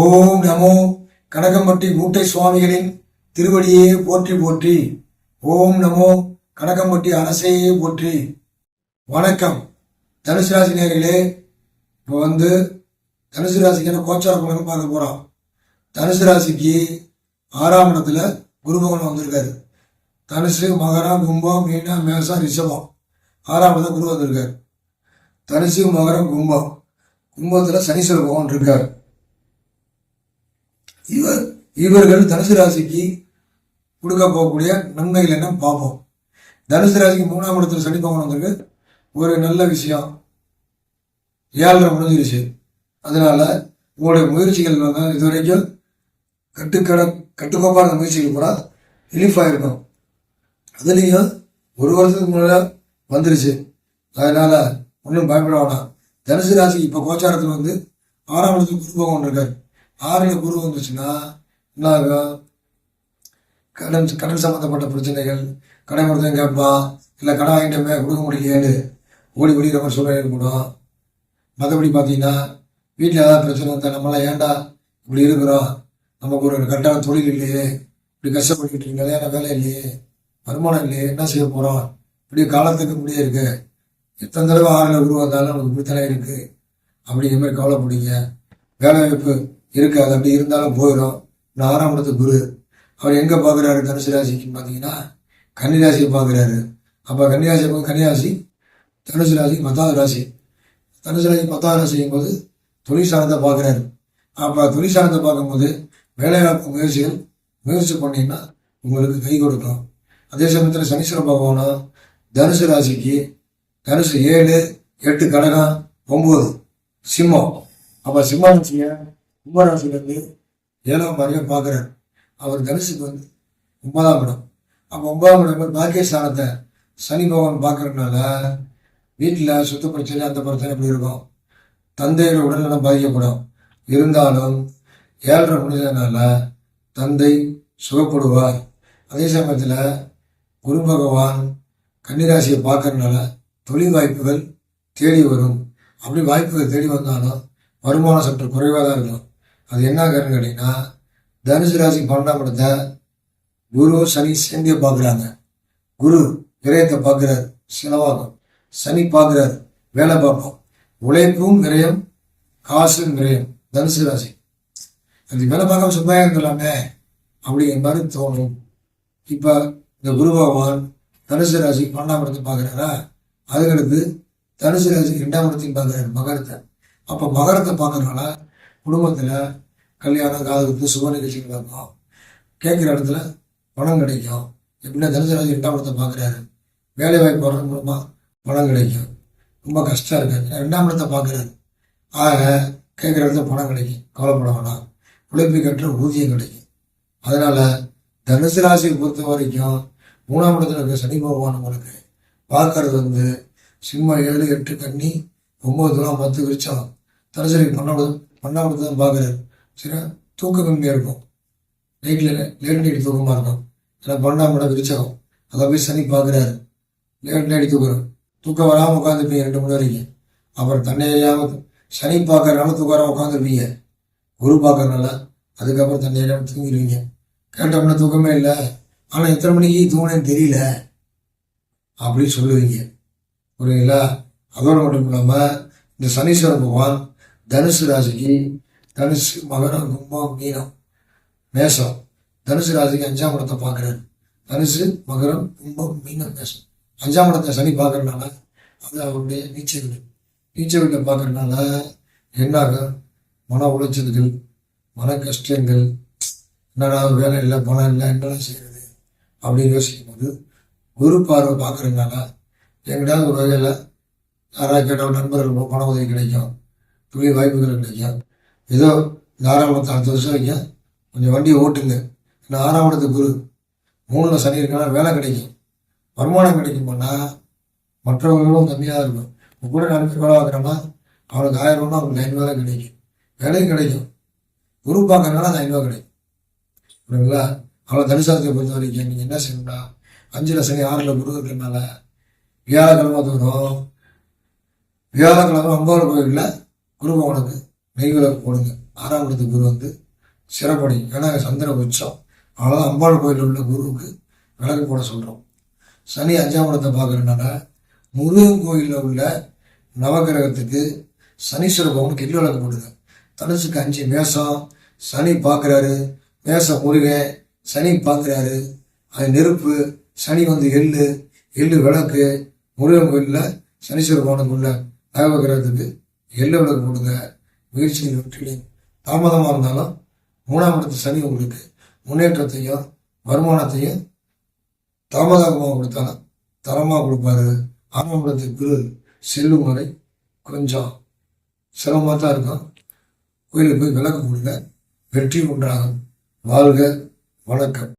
ஓம் நமோ கனகம்பட்டி மூட்டை சுவாமிகளின் திருவடியே போற்றி போற்றி. ஓம் நமோ கனகம்பட்டி அரசையே போற்றி. வணக்கம். தனுசு ராசி நேர்களே இப்போ வந்து தனுசு ராசிக்கான கோச்சார பலன் பார்க்க போகிறோம் தனுசு ராசிக்கு ஆறாம் இடத்துல குரு பகவான் வந்திருக்காரு. தனுசு மகரம் கும்பம் மீனா மேசம் ரிஷபம். ஆறாம் இடத்துல குரு வந்திருக்காரு. தனுசு மகரம் கும்பம். கும்பத்தில் சனீஸ்வர பகவான் இருக்கார். இவர் இவர்கள் தனுசு ராசிக்கு கொடுக்க போகக்கூடிய நன்மைகள் என்ன பார்ப்போம். தனுசு ராசிக்கு மூணாம் இடத்துல சனி பகவான் வந்திருக்கு. ஒரு நல்ல விஷயம். ஏழரை முடிஞ்சிருச்சு. அதனால உங்களுடைய முயற்சிகள் வந்து இது வரைக்கும் கட்டுக்கட கட்டுக்கோப்பான முயற்சிகள் கூட ரிலீஃப் ஆகிருக்கும் அதுலேயும் ஒரு வருஷத்துக்கு முன்னாடி வந்துருச்சு. அதனால ஒன்றும் பயப்பட வேணாம். தனுசு ராசிக்கு இப்போ கோச்சாரத்தில் வந்து ஆறாம் இடத்துக்கு குரு பகவான் இருக்கார். ஆறில் குரு வந்துச்சுன்னா என்ன கடன் கடன் சம்மந்தப்பட்ட பிரச்சனைகள் கடன் கொடுத்தேன் கேட்பான் இல்லை கடன் வாங்கிட்டோமே கொடுக்க முடியலையேன்னு ஓடி ஓடி ரொம்ப சூழ்நிலை ஏற்படும் மற்றபடி பார்த்தீங்கன்னா வீட்டில் ஏதாவது பிரச்சனை வந்தால் நம்மளாம் ஏன்டா இப்படி இருக்கிறோம்? நமக்கு ஒரு கரெக்டான தொழில் இல்லையே. இப்படி கஷ்டப்பட்டுக்கிட்டு இருக்கீங்க நிலையான வேலை இல்லையே. வருமானம் இல்லையே என்ன செய்ய போகிறோம் இப்படி காலத்துக்கு முடியே இருக்கு. எத்தனை தடவை ஆறில் உருவாந்தாலும் நமக்கு இப்படித்தானே இருக்குது அப்படிங்கிற மாதிரி கவலைப்படுங்க வேலை வாய்ப்பு இருக்காது. அது அப்படி இருந்தாலும் போயிடும். இந்த ஆறாம் இடத்து குரு அவர் எங்கே பார்க்குறாரு? தனுசு ராசிக்கு பார்த்தீங்கன்னா கன்னிராசியை பார்க்குறாரு. அப்போ கன்னிராசி கன்னிராசி தனுசு ராசி பத்தாவது ராசி. தனுசு ராசி பத்தாவது ராசியும் போது தொழிற்சாலத்தை சார்ந்த பார்க்குறாரு. அப்போ தொழில் சார்ந்த பார்க்கும்போது வேலைவாய்ப்பு முயற்சிகள் முயற்சி பண்ணீங்கன்னா உங்களுக்கு கை கொடுக்கும். அதே சமயத்தில் சனீஸ்வர பகவானும் தனுசு ராசிக்கு தனுசு ஏழு எட்டு கடகம் ஒம்பது சிம்மம். அப்போ சிம்ம ராசியை கும்பராசிலேருந்து ஏழாம் வரையும் பார்க்குறாரு அவர் தனுசுக்கு வந்து ஒன்பதாம் இடம். அப்போ ஒன்பதாம் இடம் போய் பாக்கியஸ்தானத்தை சனி பகவான் பார்க்கறதுனால வீட்டில் சுத்த பிரச்சனை அந்த பிரச்சனை எப்படி இருக்கும்? தந்தையோட உடல்நலம் பாதிக்கப்படும். இருந்தாலும் ஏழரை முடிஞ்சதுனால தந்தை சுகப்படுவார். அதே சமயத்தில் குரு பகவான் கன்னிராசியை பார்க்கறதுனால தொழில் வாய்ப்புகள் தேடி வரும். அப்படி வாய்ப்புகள் தேடி வந்தாலும் வருமானம் சற்று குறைவாக தான் இருக்கும். அது என்ன காரணம் கேட்டிங்கன்னா தனுசு ராசி பன்னெண்டாம் இடத்த குரு சனி சேர்ந்தே பார்க்குறாங்க. குரு விரயத்தை பார்க்குறாரு செலவாகும். சனி பார்க்குறாரு வேலை பார்ப்போம். உழைப்பும் விரயம் காசும் விரயம் தனுசு ராசி. அது வேலை பார்க்காம சும்மா இருக்கலாமே அப்படிங்கிற மாதிரி தோணும். இப்போ இந்த குரு பகவான் தனுசு ராசி பன்னெண்டாம் இடத்தை பார்க்குறாரா? அதுக்கடுத்து தனுசு ராசி ரெண்டாம் இடத்தையும் பார்க்குறாரு மகரத்தை. அப்போ மகரத்தை பார்க்குறதுனால குடும்பத்தில் கல்யாணம் காதலுக்கு சுப நிகழ்ச்சிகள் நடக்கும். கேட்குற இடத்துல பணம் கிடைக்கும். எப்படின்னா தனுசராஜ் ரெண்டாம் இடத்தை பார்க்குறாரு வேலை வாய்ப்பு வர்றது மூலமாக பணம் கிடைக்கும். ரொம்ப கஷ்டம் இருக்குது ரெண்டாம் இடத்தை பார்க்குறாரு ஆக கேட்குற இடத்துல பணம் கிடைக்கும். கவலைப்பட வேணாம். உழைப்பு கட்டுற ஊதியம் கிடைக்கும். அதனால் தனுசு ராசியை பொறுத்த வரைக்கும் மூணாம் இடத்துல இருக்க சனி பகவான் உங்களுக்கு பார்க்கறது வந்து சிம்ம ஏழு எட்டு கண்ணி ஒம்பது தூரம் பத்து விரிச்சம். தனுசரிக்கு ராசி பன்னெண்டு பன்னெண்டாம் தான் பார்க்குறாரு சரி தூக்கம் கம்மியாக இருக்கும். நைட்டில் லேட் நைட் தூக்கமாக இருக்கும். ஏன்னா பன்னெண்டாம் இடம் விரிச்சகம். அதை போய் சனி பார்க்குறாரு. லேட் நைட் தூக்குறோம் தூக்கம் வராமல் உட்காந்துருப்பீங்க ரெண்டு மணி வரைக்கும் அப்புறம் தன்னை அறியாமல் சனி பார்க்கறனால தூக்காரம் உட்காந்துருப்பீங்க குரு பார்க்கறனால அதுக்கப்புறம் தன்னை அறியாமல் தூங்கிடுவீங்க கேட்டோம்னா தூக்கமே இல்லை. ஆனால் எத்தனை மணிக்கு தூங்கினேன்னு தெரியல. அப்படின்னு சொல்லுவீங்க. புரியுங்களா அதோடு மட்டும் இல்லாமல் இந்த சனீஸ்வரன் பகவான் தனுசு ராசிக்கு தனுசு மகரம் கும்பம் மீனம் மேசம் தனுசு ராசிக்கு அஞ்சாம் இடத்தை பார்க்குறாரு. தனுசு மகரம் கும்பம் மீனம் மேசம் அஞ்சாம் இடத்தை சனி பார்க்குறதுனால அது அவருடைய நீச்ச வீடு. நீச்ச வீட்டை பார்க்கறதுனால என்னாகும் மன உளைச்சல்கள் மன கஷ்டங்கள் என்னடா வேலை இல்லை பணம் இல்லை என்னெல்லாம் செய்கிறது அப்படின்னு யோசிக்கும் போது குரு பார்வை பார்க்குறதுனால எங்கிட்ட ஒரு வகையில் யாராவது கேட்டால் நண்பர்கள் பண உதவி கிடைக்கும். தொழில் வாய்ப்புகள் கிடைக்கும் ஏதோ இந்த ஆறாம் இடத்து அடுத்த வருஷம் வரைக்கும் கொஞ்சம் வண்டியை ஓட்டுங்க. இந்த ஆறாம் இடத்து குரு. மூணில் சனி இருக்கனா வேலை கிடைக்கும். வருமானம் கிடைக்குமானா மற்றவர்களும் கம்மியாக இருக்கும். இப்போ கூட நாலு பேர் வேலை பார்க்குறோன்னா அவனுக்கு ஆயிரம் ரூபா அவனுக்கு ஐநூறு வேலை கிடைக்கும். வேலையும் கிடைக்கும். குரு பார்க்கறதுனால அது ஐநூறுவா கிடைக்கும். புரியுங்களா அவளை தனுசாரத்தை பொறுத்த வரைக்கும் நீங்கள் என்ன செய்யணும்னா அஞ்சில் சனி ஆறில் குரு இருக்கிறனால வியாழக்கிழமை தோறும் வியாழக்கிழமை அம்பாள் கோயிலில் குரு பகவானுக்கு நெய் விளக்கு போடுங்க ஆறாம் இடத்து குரு வந்து சிறப்படி ஏன்னா சந்திர உச்சம் அவ்வளோதான் அம்பாள் கோயிலில் உள்ள குருவுக்கு விளக்கு போட சொல்கிறோம் சனி அஞ்சாம் இடத்தை பார்க்குறதுனால முருகன் கோயிலில் உள்ள நவகிரகத்துக்கு சனீஸ்வர பவனுக்கு எள்ளு விளக்கு போடுங்க தனுசுக்கு அஞ்சு மேசம் சனி பார்க்குறாரு மேசம் முருகன் சனி பார்க்குறாரு. அது நெருப்பு சனி வந்து எள்ளு எள்ளு விளக்கு. முருகன் கோயிலில் சனீஸ்வர பவனுக்குள்ள நவகிரகத்துக்கு எள்ளு விளக்கு கொடுங்க முயற்சியில் வெற்றிலையும் தாமதமாக இருந்தாலும் மூணாம் இடத்து சனி உங்களுக்கு முன்னேற்றத்தையும் வருமானத்தையும் தாமதமாக கொடுத்தாலும் தரமாக கொடுப்பாரு. ஆறாம் இடத்து குரு செல்லும் வரை கொஞ்சம் சிரமமாக தான் இருக்கும். கோயிலுக்கு போய் விளக்கு கொடுங்க. வெற்றி உண்டாகும். வாழ்க வணக்கம்.